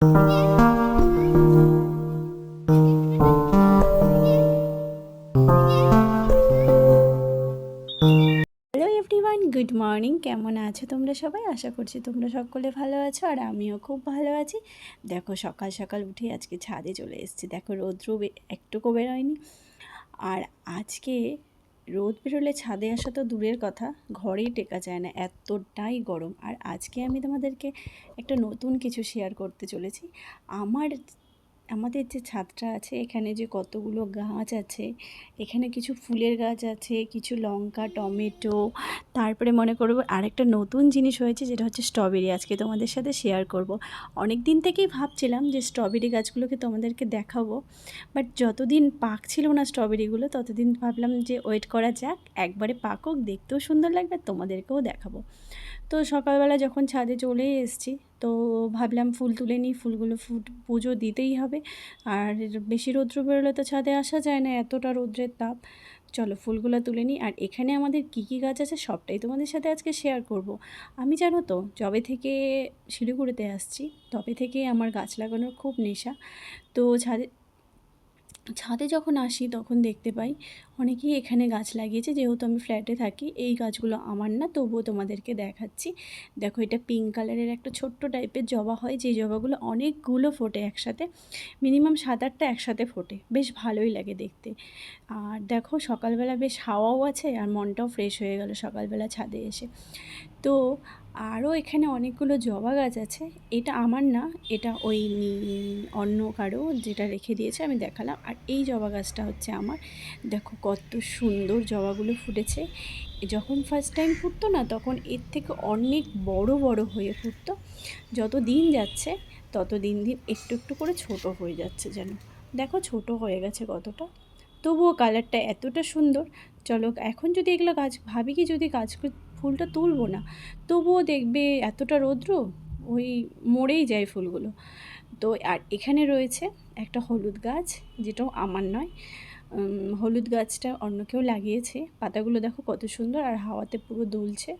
Hello everyone good morning কেমন আছো তোমরা সবাই? আশা করছি তোমরা সকলে ভালো আছো আর আমিও খুব ভালো আছি। দেখো সকাল সকাল উঠে আজকে ছাদে চলে এসেছি। দেখো রৌদ্র একটুকু বেরোয়নি। আর আজকে রোদ বেরোলে ছাদে আসা তো দূরের কথা, ঘরেই টেকা যায় না, এতটাই গরম। আর আজকে আমি তোমাদেরকে একটা নতুন কিছু শেয়ার করতে চলেছি। আমার আমাদের যে ছাদটা আছে, এখানে যে কতগুলো গাছ আছে, এখানে কিছু ফুলের গাছ আছে, কিছু লঙ্কা, টমেটো, তারপরে মনে করব আরেকটা নতুন জিনিস হয়েছে, যেটা হচ্ছে স্ট্রবেরি। আজকে তোমাদের সাথে শেয়ার করব। অনেক দিন থেকেই ভাবছিলাম যে স্ট্রবেরি গাছগুলোকে তোমাদেরকে দেখাবো বাট যতদিন পাকছিল না স্ট্রবেরিগুলো, ততদিন ভাবলাম যে ওয়েট করা যাক, একবারে পাকক, দেখতেও সুন্দর লাগবে, তোমাদেরকেও দেখাবো। তো সকালবেলা যখন ছাদে চলে এসেছি তো ভাবলাম ফুল তুলে নিই, ফুলগুলো ফুট, পুজো দিতেই হবে। আর বেশি রৌদ্র বেরোলে তো ছাদে আসা যায় না, এতটা রৌদ্রের তাপ। চলো ফুলগুলো তুলে নিই। আর এখানে আমাদের কী কী গাছ আছে সবটাই তোমাদের সাথে আজকে শেয়ার করব। আমি জানো তো, যবে থেকে শিলিগুড়িতে আসছি, তবে থেকে আমার গাছ লাগানোর খুব নেশা। তো ছাদে ছাদে যখন আসি তখন দেখতে পাই অনেকেই এখানে গাছ লাগিয়েছে, যেহেতু আমি ফ্ল্যাটে থাকি, এই গাছগুলো আমার না, তবুও তোমাদেরকে দেখাচ্ছি। দেখো, এটা পিঙ্ক কালারের একটা ছোট্ট টাইপের জবা হয় যে জবাগুলো অনেকগুলো ফোটে একসাথে, মিনিমাম সাত আটটা একসাথে ফোটে, বেশ ভালোই লাগে দেখতে। আর দেখো, সকালবেলা বেশ হাওয়াও আছে, আর মনটাও ফ্রেশ হয়ে গেল সকালবেলা ছাদে এসে। তো আরও এখানে অনেকগুলো জবা গাছ আছে, এটা আমার না, এটা ওই অন্য কারও যেটা রেখে দিয়েছে, আমি দেখালাম। আর এই জবা গাছটা হচ্ছে আমার। দেখো কত সুন্দর জবাগুলো ফুটেছে। যখন ফার্স্ট টাইম ফুটতো না, তখন এর থেকে অনেক বড় বড় হয়ে ফুটতো। যত দিন যাচ্ছে, তত দিন দিন একটু একটু করে ছোট হয়ে যাচ্ছে যেন। দেখো ছোট হয়ে গেছে কতটা। তবুও কালারটা এতটা সুন্দর। চলো এখন যদি এগুলো গাছ, ভাবি কি যদি গাছ ফুলটা তুলবো না, তবুও দেখবে এতটা রৌদ্র, ওই মরেই যায় ফুলগুলো। তো আর এখানে রয়েছে একটা হলুদ গাছ, যেটাও আমার নয়। হলুদ গাছটা অন্য কেউ লাগিয়েছে। পাতাগুলো দেখো কত সুন্দর আর হাওয়াতে পুরো দুলছে।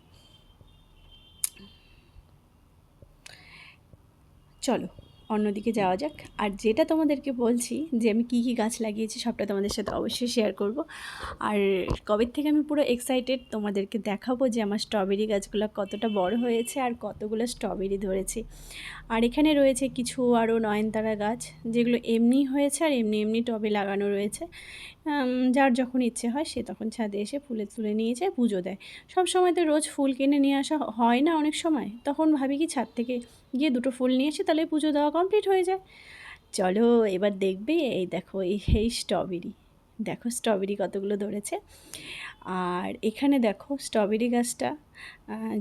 চলো। অন্যদিকে যাওয়া যাক। আর যেটা তোমাদেরকে বলছি যে আমি কী কী গাছ লাগিয়েছি সবটা তোমাদের সাথে অবশ্যই শেয়ার করব। আর কবে থেকে আমি পুরো এক্সাইটেড তোমাদেরকে দেখাবো যে আমার স্ট্রবেরি গাছগুলো কতটা বড় হয়েছে আর কতগুলো স্ট্রবেরি ধরেছে। আর এখানে রয়েছে কিছু আরও নয়নতারা গাছ যেগুলো এমনি হয়েছে আর এমনি এমনি টবে লাগানো রয়েছে। যার যখন ইচ্ছে হয় সে তখন ছাদে এসে ফুলে তুলে নিয়ে যায়, পুজো দেয়। সব সময় তো রোজ ফুল কিনে নিয়ে আসা হয় না অনেক সময়। তখন ভাবি কি ছাদ থেকে গিয়ে দুটো ফুল নিয়ে এসে তাহলে পুজো দেওয়া কমপ্লিট হয়ে যায়। চলো এবার দেখবে, এই দেখো, এই স্ট্রবেরি দেখো স্ট্রবেরি কতগুলো ধরেছে। আর এখানে দেখো স্ট্রবেরি গাছটা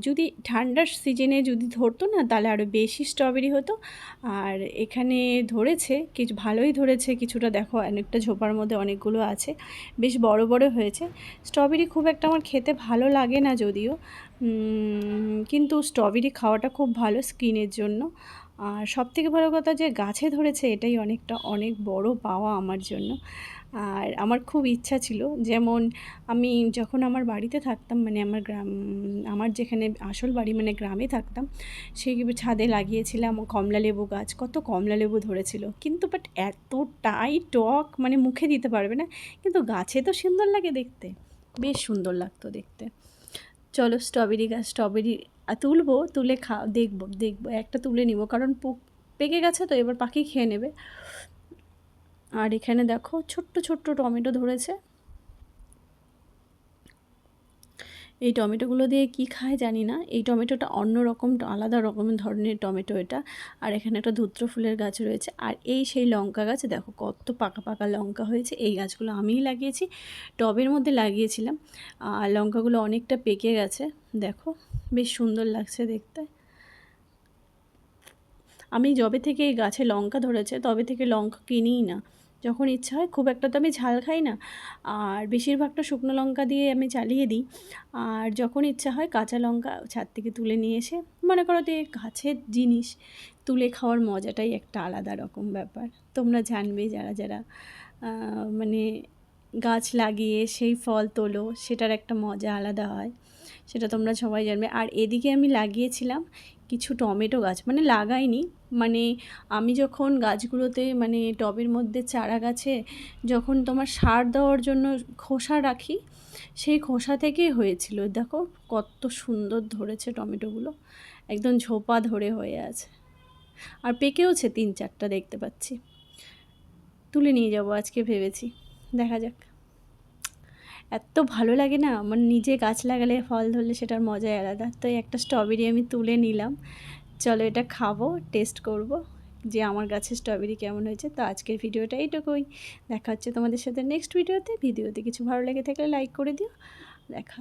যদি ঠান্ডার সিজনে যদি ধরতো না, তাহলে আরও বেশি স্ট্রবেরি হতো। আর এখানে ধরেছে, কিছু ভালোই ধরেছে, কিছুটা দেখো অনেকটা ঝোপার মধ্যে অনেকগুলো আছে, বেশ বড় বড় হয়েছে। স্ট্রবেরি খুব একটা আমার খেতে ভালো লাগে না যদিও কিন্তু স্ট্রবেরি খাওয়াটা খুব ভালো স্কিনের জন্য। আর সব থেকে ভালো কথা যে গাছে ধরেছে, এটাই অনেকটা, অনেক বড় পাওয়া আমার জন্য। আর আমার খুব ইচ্ছা ছিল, যেমন আমি যখন আমার বাড়িতে থাকতাম মানে আমার গ্রাম, আমার যেখানে আসল বাড়ি মানে গ্রামে থাকতাম, সেই ছাদে লাগিয়েছিলাম কমলা লেবু গাছ, কত কমলা লেবু ধরেছিল। কিন্তু বাট এতটাই টক মানে মুখে দিতে পারবে না। কিন্তু গাছে তো সুন্দর লাগে দেখতে, বেশ সুন্দর লাগতো দেখতে। চলো স্ট্রবেরি গাছ স্ট্রবেরি তুলবো, তুলে খা, দেখব দেখব, একটা তুলে নিব। কারণ পোক- পেকে গেছে তো, এবার পাখি খেয়ে নেবে। আর এখানে দেখো, ছোট্ট ছোট্ট টমেটো ধরেছে। এই টমেটোগুলো দিয়ে কি খায় জানি না। এই টমেটোটা অন্য রকম, আলাদা রকমের ধরনের টমেটো এটা। আর এখানে একটা ধূত্র ফুলের গাছ রয়েছে। আর এই সেই লঙ্কা গাছ, দেখো কত পাকা পাকা লঙ্কা হয়েছে। এই গাছগুলো আমিই লাগিয়েছি, টবের মধ্যে লাগিয়েছিলাম। আর লঙ্কাগুলো অনেকটা পেকে গেছে, দেখো। বেশ সুন্দর লাগছে দেখতে। আমি যবে থেকে এই গাছে লঙ্কা ধরেছে, তবে থেকে লঙ্কা কিনিই না। যখন ইচ্ছা হয় খুব একটা তো আমি ঝাল খাই না। আর বেশিরভাগটা শুকনো লঙ্কা দিয়ে আমি চালিয়ে দিই। আর যখন ইচ্ছা হয় কাঁচা লঙ্কা ছাদ থেকে তুলে নিয়ে এসে, মনে করো যে গাছের জিনিস, তুলে খাওয়ার মজাটাই একটা আলাদা রকম ব্যাপার। তোমরা জানবে যারা যারা মানে গাছ লাগিয়ে সেই ফল তোলো, সেটার একটা মজা আলাদা হয়। সেটা তোমরা সবাই জানবে। আর এদিকে আমি লাগিয়েছিলাম কিছু টমেটো গাছ মানে লাগাইনি। মানে আমি যখন গাছগুলোতে মানে টবের মধ্যে চারা গাছে যখন তোমার সার দেওয়ার জন্য খোসা রাখি, সেই খোসা থেকেই হয়েছিল। দেখো কত সুন্দর ধরেছে টমেটোগুলো। একদম ঝোপা ধরে হয়ে আছে। আর পেকেওছে তিন চারটা দেখতে পাচ্ছি। তুলে নিয়ে যাব আজকে ভেবেছি। দেখা যাক। এত ভালো লাগে না? মানে নিজে গাছ লাগালে ফল ধরলে সেটার মজাই আলাদা। তো একটা স্ট্রবেরি আমি তুলে নিলাম। চলো এটা খাব টেস্ট করব যে আমার গাছের স্ট্রবেরি কেমন হয়েছে। তো আজকের ভিডিওটা এইটুকুই। দেখা হচ্ছে তোমাদের সাথে নেক্সট ভিডিওতে ভিডিওতে কিছু ভালো লেগে থাকলে লাইক করে দিও। দেখা